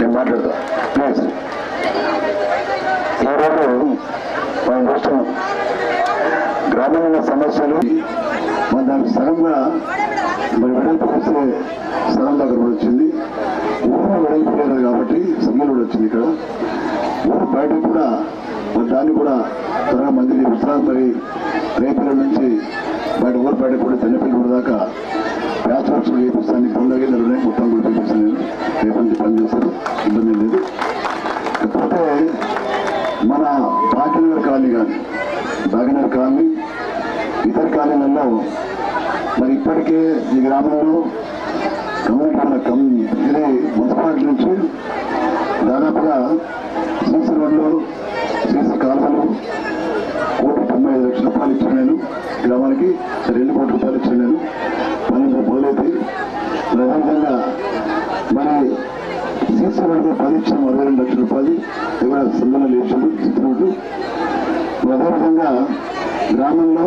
నేను మాట్లాడతా. ప్లీజ్. ఈరోజు మనం చూస్తున్నాం. గ్రామీణ సమస్యలు మన దానికి సగంగా మరి వెడల్పు వస్తే సగం దగ్గర కూడా వచ్చింది. ఊరు వెడల్పు లేదు కాబట్టి సమ్మలు కూడా వచ్చింది ఇక్కడ. ఊరు బయట కూడా మరి దాన్ని కూడా త్వరగా మంది విశ్రాంతి మరి రేపటి నుంచి బయట ఊరు బయట కూడా చిన్నపిల్లల దాకా ప్యాచ్ చేపిస్తాను పండుగ ఉన్నాయి మొత్తం కూడా చేపిస్తాను నేను రేపు పని చేస్తారు ఇబ్బంది లేదు కాకపోతే మన భాగ్యనగర్ కాలనీ కానీ భాగ్యనగర్ కాలనీ ఇతర కాలనీలలో మరి ఇప్పటికే ఈ గ్రామంలో కమ్యూనిటీ కమ్ ఇది మున్సిపాలిటీ నుంచి దాదాపుగా సీసీ రోడ్లు సీసీ కాలువలు కోటి తొంభై ఐదు లక్షల రూపాయలు ఇచ్చాను నేను గ్రామానికి రెండు కోట్ల రూపాయలు ఇచ్చాను నేను పన్నెండు మొదలైతే మరి మరి సీసీ రోడ్డు పది ఇచ్చిన అరవై రెండు లక్షల రూపాయలు. ఎవరైనా సంబంధం లేచారు చిత్రుడు ప్రధానంగా గ్రామంలో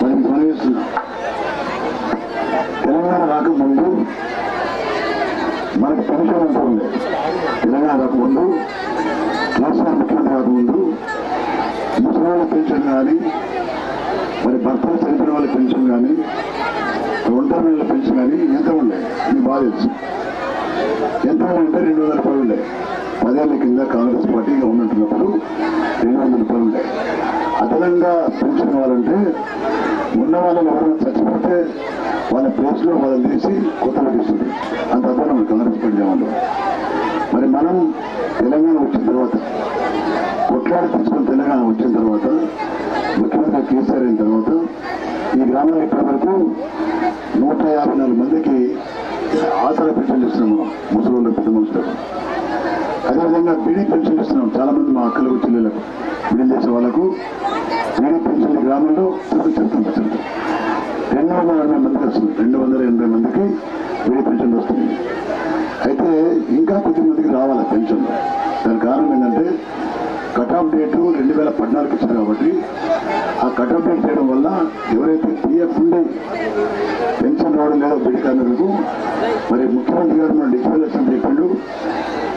మరి మనం చేస్తున్నాం. తెలంగాణ రాకముందు మనకు పెన్షన్ అంటూ తెలంగాణ రాకముందు కేసీఆర్ ముఖ్యమంత్రి రాకముందు ముసలి పెన్షన్ కానీ మరి భర్తలు చనిపోయిన వాళ్ళ పెన్షన్ కానీ ఒంటరి వాళ్ళ పెన్షన్ కానీ ఎంత ఉండే? మీ బాగా ఎంత ఉంటే రెండు వందల రూపాయలు ఉండే. పదేళ్ళ కింద కాంగ్రెస్ పార్టీగా ఉన్నట్టున్నప్పుడు రెండు వందల రూపాయలు ఉండే. అదనంగా పెన్షన్ ఇవ్వాలంటే ఉన్న వాళ్ళని ఎవరైనా చచ్చిపోతే వాళ్ళ ప్లేస్లో వాళ్ళని తీసి కొత్తగా తీస్తుంది అంత అదనం కాంగ్రెస్ పార్టీ వాళ్ళు మరి మనం తెలంగాణ వచ్చిన తర్వాత కొట్లాడి తీసుకుని తెలంగాణ వచ్చిన తర్వాత ముఖ్యమంత్రి కేసీఆర్ అయిన తర్వాత ఈ గ్రామంలో ఇప్పటి వరకు నూట యాభై నాలుగు మందికి ఆసరా పెన్షన్ ఇస్తున్నాము ముసలి పెద్ద మనుషులకు. అదేవిధంగా బీడీ పెన్షన్ ఇస్తున్నాం. చాలామంది మా అక్కలకు చెల్లెలకు బీడీ చేసే వాళ్ళకు. బీడీ పెన్షన్ గ్రామంలో ఇప్పుడు చెప్తాం రెండు వందల ఎనభై మందికి వస్తుంది. రెండు వందల ఎనభై మందికి బీడీ పెన్షన్ వస్తుంది. అయితే ఇంకా కొద్ది మందికి రావాలి పెన్షన్. దానికి కారణం ఏంటంటే కట్ ఆఫ్ డేటు రెండు వేల పద్నాలుగు ఇచ్చారు కాబట్టి ఆ కట్ ఆఫ్ డేట్ చేయడం వల్ల ఎవరైతే పిఎఫ్ ఉండి పెన్షన్ రావడం లేదో బీడీ మరి ముఖ్యమంత్రి గారు మన డిక్లరేషన్ చెప్పిండు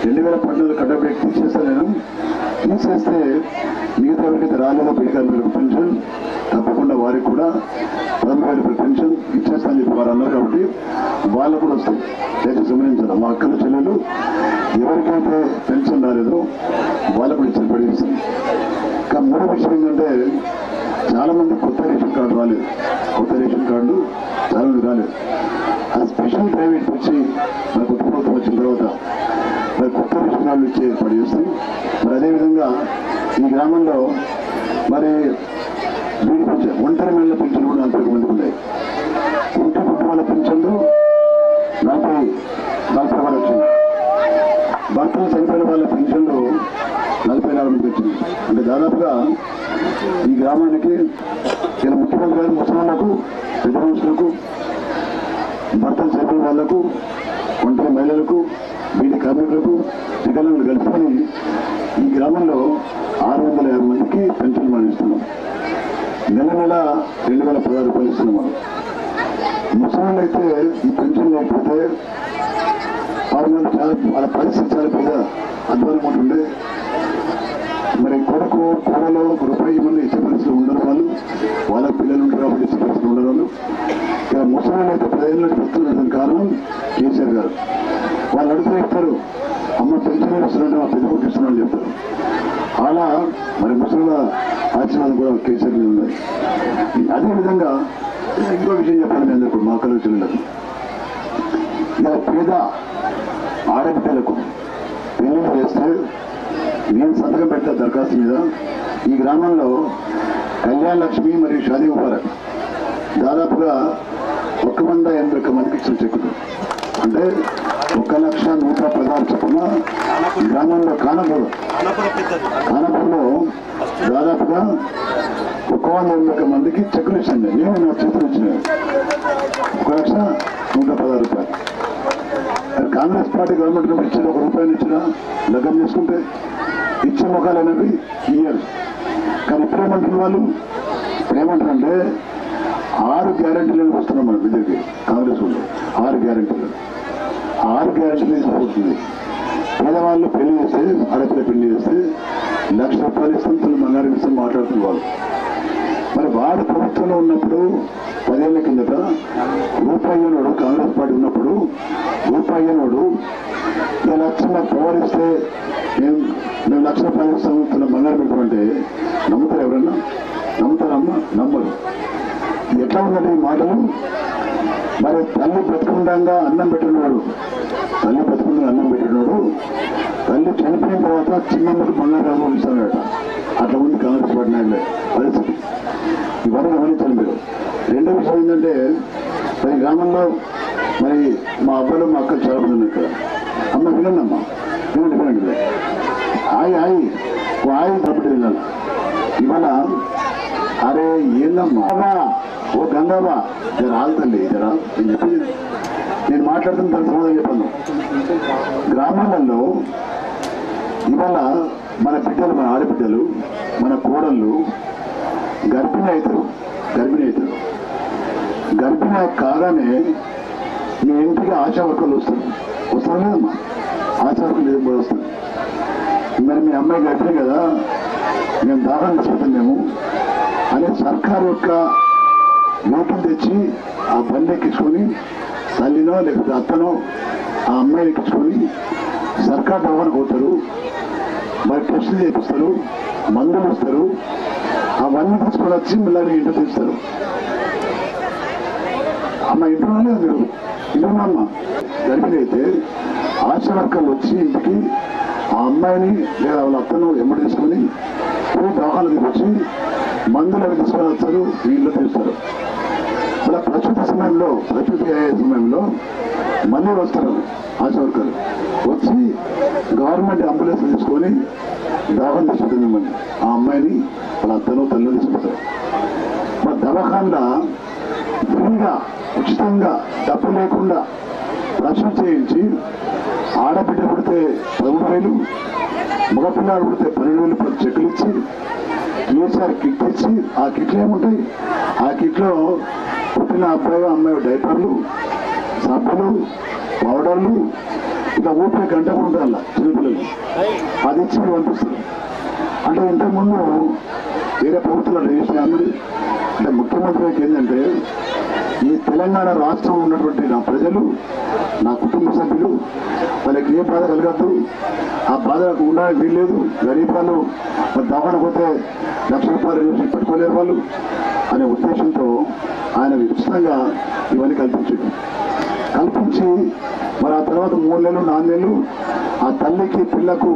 రెండు వేల పద్నాలుగు కట్ ఆఫ్ డేట్ తీసేస్తాను నేను తీసేస్తే మిగతా ఎవరికైతే రాలేదో బీడీ పెన్షన్ తప్పకుండా వారికి కూడా పదమూడు వేల పెన్షన్ ఇచ్చేస్తానని చెప్పి వారు అన్నారు కాబట్టి వాళ్ళకు కూడా వస్తాయి. దయచేసి గమనించాలి. మా అక్కల చెల్లెలు ఎవరికైతే పెన్షన్ రాలేదో వాళ్ళకు కూడా ఇచ్చిన పడిస్తుంది ఇంకా మూడో విషయం ఏంటంటే చాలా మంది కొత్త రేషన్ కార్డు రాలేదు. కొత్త రేషన్ కార్డు చాలా మంది రాలేదు. ఆ స్పెషల్ ప్రైవేట్ వచ్చి మరి కొత్త ప్రభుత్వం వచ్చిన తర్వాత మరి కొత్త రేషన్ కార్డులు ఇచ్చే ఏర్పాటు చేస్తాం. మరి అదేవిధంగా ఈ గ్రామంలో మరి వీడి ఒంటరి మహిళల పెన్షన్ కూడా నలభై మందికి ఉన్నాయి. ఇంటి కుటుంబాల పింఛన్లు నలభై నలభై వాళ్ళు వచ్చింది భర్తలు చనిపోయిన వాళ్ళ పింఛన్లు నలభై నాలుగు మంది వచ్చింది అంటే దాదాపుగా ఈ గ్రామానికి ఇలా ముఖ్యమంత్రి గారు ముసలిలకు పెద్ద మనుషులకు భర్తలు చనిపోయిన వాళ్ళకు ఒంటరి మహిళలకు వీటి కార్మికులకు వికలాంగులు కలుపుకొని ఈ గ్రామంలో ఆరు వందల యాభై మందికి పెన్షన్ మనం ఇస్తున్నాం నెల నెల రెండు వేల పదహారు రూపాయలు ఇస్తున్నాం మనం. అయితే ఈ పెన్షన్ లేకపోతే వాళ్ళు చాలా వాళ్ళ పరిస్థితి చాలా పెద్ద అధ్వానం ఉంటుంది మరి కొడుకు కూడలో రూపాయి మంది ఇచ్చే పరిస్థితులు ఉండరు వాళ్ళు. వాళ్ళ పిల్లలు ఉంటారు కాబట్టి ఇచ్చే పరిస్థితులు ఉండరు వాళ్ళు. ఇక ముసలి అయితే పదిహేను పెడుతున్న కారణం కేసీఆర్ గారు. వాళ్ళు అడుగుతూ ఇస్తారు అమ్మ పెన్షన్ ఇస్తున్నాడు మా పెద్ద కొడుకు ఇస్తున్నాడు చెప్తారు. అలా మరి ముసలిల ఆశ్రమాలు కూడా కేసీఆర్ మీద ఉన్నాయి. అదేవిధంగా ఇంకో విషయం చెప్పాలి నేను ఇప్పుడు మా కలు ఇలా పేద ఆడబిడ్డలకు పెళ్ళి చేస్తే నేను సంతకం పెట్టా దరఖాస్తు మీద. ఈ గ్రామంలో కళ్యాణ లక్ష్మి మరియు షాదీ ముబారక్ దాదాపుగా ఒక వంద ఎనభై ఒక్క మందికి ఇచ్చిన చెక్కులు. అంటే ఒక లక్ష నూట పదహారు చొప్పున గ్రామంలో కానపూర్ కానపూర్లో దాదాపుగా ఒక వంద ఎనభై మందికి చెక్కులు ఇచ్చింది నేను నా చెక్కులు ఇచ్చినాను ఒక లక్ష నూట పదహారు రూపాయలు. మరి కాంగ్రెస్ పార్టీ గవర్నమెంట్ ఇచ్చిన ఒక రూపాయలు ఇచ్చిన లగ్గం చేసుకుంటే ఇచ్చే ముఖాలు అనేవి ఇయ్యారు కానీ ఇప్పుడేమంటున్న వాళ్ళు? ఇప్పుడు ఏమంటారంటే ఆరు గ్యారంటీలను వస్తున్నాం మనం దగ్గరికి కాంగ్రెస్ వాళ్ళు. ఆరు గ్యారంటీలు. ఆరు గ్యారెంటీలు తీసుకుంటుంది పేదవాళ్ళు పెళ్ళి చేస్తే ఆడపిల్ల పెళ్ళి చేస్తే లక్ష రూపాయలు ఇస్తాం తొలి బంగారం ఇస్తాం మాట్లాడుతున్న వాళ్ళు. మరి వారు ప్రభుత్వంలో ఉన్నప్పుడు పదేళ్ళ కిందట రూపాయనోడు కాంగ్రెస్ పార్టీ ఉన్నప్పుడు రూపాయనోడు అన్నాడు ఇలా లక్ష పవర్ ఇస్తే మేము మేము లక్ష రూపాయలు ఇస్తాము తన బంగారం పెట్టుకుంటే నమ్ముతారు ఎవరన్నా? నమ్ముతారమ్మా నమ్మరు. ఎట్లా ఉందండి ఈ మాటలు? మరి తల్లి బ్రతకుండంగా అన్నం పెట్టినవాడు తల్లి బతుకుని అన్నం పెట్టినాడు. తల్లి చనిపోయిన తర్వాత చిన్నమ్మకి బంగారు ఇస్తాడట. అట్లా ఉంది కాంగ్రెస్ పార్టీ నాయకులే. పరిస్థితి. ఇవన్నీ గమనించాలి మీరు. రెండో విషయం ఏంటంటే మరి గ్రామంలో మరి మా అబ్బాయిలు మా అక్కలు చాలా మంది ఇక్కడ. అమ్మ వినండి అమ్మ వినండి వినండి. ఆయి ఆయి. ఓ ఆయి తప్పటి వెళ్ళాలి ఇవాళ అరే ఏందమ్మా? అమ్మా, ఓ గంగవ్వ. జర ఆగుతండి జర? నేను చెప్పింది. నేను మాట్లాడుతున్న దాని సమాధానం చెప్పాను గ్రామాలలో ఇవాళ మన బిడ్డలు మన ఆడబిడ్డలు మన కోడళ్ళు గర్భిణి అవుతారు గర్భిణి అవుతారు గర్భిణి కాగానే మీ ఇంటికి ఆశా వర్కర్లు వస్తారు. వస్తారు లేదమ్మా? ఆశా వర్కర్లు ఏం కూడా వస్తారు. మరి మీ అమ్మాయి గర్భిణి కదా మేము దాదాపు తీసుకుంటాం మేము అనే సర్కార్ యొక్క నోటులు తెచ్చి ఆ బండి ఎక్కించుకొని తల్లినో లేకపోతే అత్తనో ఆ అమ్మాయిని ఎక్కించుకొని సర్కార్ భవన్కి పోతారు. మరి టెస్టులు చేపిస్తారు మందులు ఇస్తారు అవన్నీ తీసుకొని వచ్చి మళ్ళీ ఇంట్లో తీస్తారు. అమ్మ ఇంట్లో లేదు మీరు? ఇంట్లో గడిపినైతే అయితే ఆశా వర్కర్లు వచ్చి ఇంటికి ఆ అమ్మాయిని లేదా వాళ్ళ అత్తను ఎమ్మడి తీసుకొని పోయి దవాఖాన తీసుకొచ్చి మందులు అవి తీసుకొని వస్తారు వీళ్ళు తీస్తారు. ఇలా ప్రస్తుత సమయంలో ప్రకృతి అయ్యే సమయంలో మళ్ళీ వస్తారు ఆశా వర్కర్లు వచ్చి గవర్నమెంట్ అంబులెన్స్ తీసుకొని దాహం తీసుకుంటుంది మిమ్మల్ని ఆ అమ్మాయిని వాళ్ళ అత్తను తల్లి తీసుకుంటారు మరి దవాఖాన్లో ఫ్రీగా ఉచితంగా డబ్బు లేకుండా రక్షణ చేయించి ఆడబిడ్డ పుడితే పదమూడు వేలు మగపిల్లాడు పుడితే పన్నెండు వేలు పది చెక్కులు ఇచ్చి ఈసారి కిట్ ఇచ్చి ఆ కిట్లు ఏముంటాయి? ఆ కిట్లో పుట్టిన అబ్బాయి అమ్మాయి డైపర్లు సబ్బులు పౌడర్లు ఇంకా ఊపిరి గంట ఉండాల చిన్నపిల్లలు అది ఇచ్చి పంపిస్తారు. అంటే ఇంతకుముందు వేరే ప్రభుత్వాలు చేసిన అందరూ అంటే ముఖ్యమంత్రికి ఏంటంటే ఈ తెలంగాణ రాష్ట్రం ఉన్నటువంటి నా ప్రజలు నా కుటుంబ సభ్యులు వాళ్ళకి ఏ బాధ కలగద్దు. ఆ బాధ నాకు ఉండడానికి వీల్లేదు. గరీబ్ వాళ్ళు దవాఖాన పోతే లక్ష రూపాయలు పెట్టుకోలేరు వాళ్ళు అనే ఉద్దేశంతో ఆయన ఉచితంగా ఇవన్నీ కల్పించాడు కల్పించి మరి ఆ తర్వాత మూడు నెలలు నాలుగు నెలలు ఆ తల్లికి పిల్లకు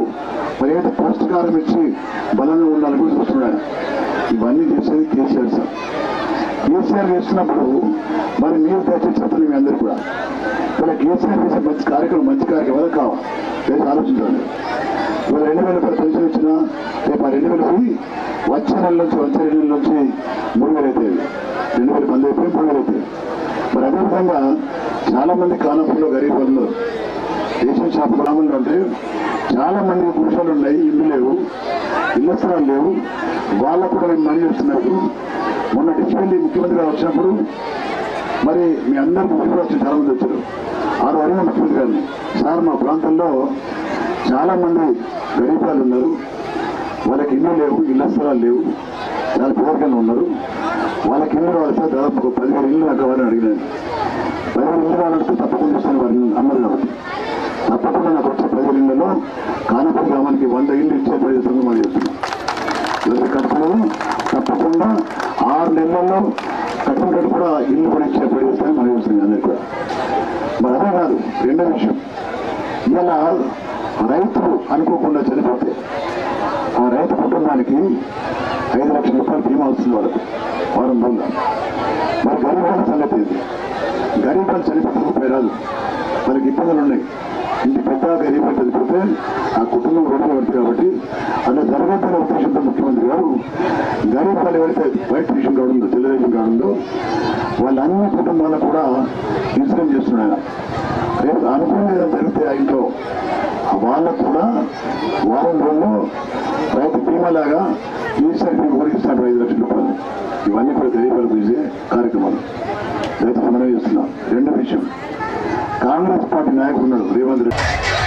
మరి ఏదైతే పౌష్టికారం ఇచ్చి బలంగా ఉండాలని కూడా చూస్తున్నాడు ఇవన్నీ చేసేది కేసీఆర్ సార్. కేసీఆర్ చేస్తున్నప్పుడు మరి మీరు దయచేసి చెప్తాను మీ అందరు కూడా. ఇలా కేసీఆర్ చేసే మంచి కార్యక్రమం మంచి కార్యక్రమం కావాలి? ఆలోచించాలి ఇవాళ రెండు వేల రూపాయలు పెన్షన్ ఇచ్చినా రేపు ఆ రెండు వేల పోయి వచ్చే నెల నుంచి వచ్చే రెండు నెలల నుంచి మూడు వేలు అవుతాయి. రెండు వేలు మంది అయిపోయి మూడు వేలు అవుతాయి. మరి అదేవిధంగా చాలామంది కానపూర్లో గరీబ్ వాళ్ళు ఉన్నారు. రేషన్ షాప్ గ్రామంలో ఉంటే చాలా మంది పురుషులు ఉన్నాయి ఇల్లు లేవు ఇల్లు స్థలాలు లేవు. వాళ్ళకు కూడా మేము మనీ వస్తున్నప్పుడు మొన్న డిస్పెల్లి ముఖ్యమంత్రి గారు వచ్చినప్పుడు మరి మీ అందరికీ ముఖ్యమంత్రి వచ్చి చాలా మంది వచ్చారు. ఆరు అడిగిన ముఖ్యమంత్రి గారిని. సార్ మా ప్రాంతంలో చాలా మంది గరీబాలు ఉన్నారు. వాళ్ళకి ఇల్లు లేవు ఇళ్ళ స్థలాలు లేవు. చాలా పేదరికంగా ఉన్నారు. వాళ్ళకి ఇల్లు కావాలి దాదాపు ఒక పదిహేను ఇల్లు నాకు కావాలని అడిగినాను పదిహేను ఇల్లు కావాలంటే తప్పకుండా ఇస్తాను వారిని అమ్మరు కాబట్టి తప్పకుండా నాకు వచ్చే పదిహేను ఇళ్ళలో కానపూర్ గ్రామానికి వంద ఇల్లు ఇచ్చే ప్రయత్నం మనం చెప్తున్నాం ఎవరికి కట్టలేదు తప్పకుండా ఆరు నెలల్లో కట్టినట్టు కూడా ఇల్లు కూడా ఇచ్చే ప్రయత్నం మనం చెప్తున్నాం అందరికీ కూడా మరి అదే కాదు రెండో విషయం. ఇలా రైతులు అనుకోకుండా చనిపోతే ఆ రైతు కుటుంబానికి ఐదు లక్షల రూపాయలు బీమా వస్తుంది వాళ్ళకు వారం రోజుల మరి గరీబాల సంగతి గరీబ్ గరీబాలు చనిపోతే రూపాయి రాదు. వాళ్ళకి ఇబ్బందులు ఉన్నాయి. ఇంటి పెద్ద గరీబాలు చనిపోతే ఆ కుటుంబం రోడ్డు పడుతుంది కాబట్టి అలా జరగద్దనే ఉద్దేశంతో ముఖ్యమంత్రి గారు గరీబాలు ఎవరైతే వైట్ రేషన్ కార్డు ఉందో తెల్ల రేషన్ కార్డు ఉందో కుటుంబాలకు కూడా ఇన్సూరెన్స్ చేస్తున్నాడు రేపు అనుకునే జరిగితే ఆ ఇంట్లో వాళ్ళకు కూడా వారం రోజుల్లో రైతు బీమా లాగా ఈసారి మీకు కూడా ఇస్తాడు ఐదు లక్షల రూపాయలు. ఇవన్నీ కూడా తెలియపరిచే కార్యక్రమాలు. రైతు మనం చేస్తున్నాం. రెండో విషయం. కాంగ్రెస్ పార్టీ నాయకుడు ఉన్నారు రేవంత్ రెడ్డి.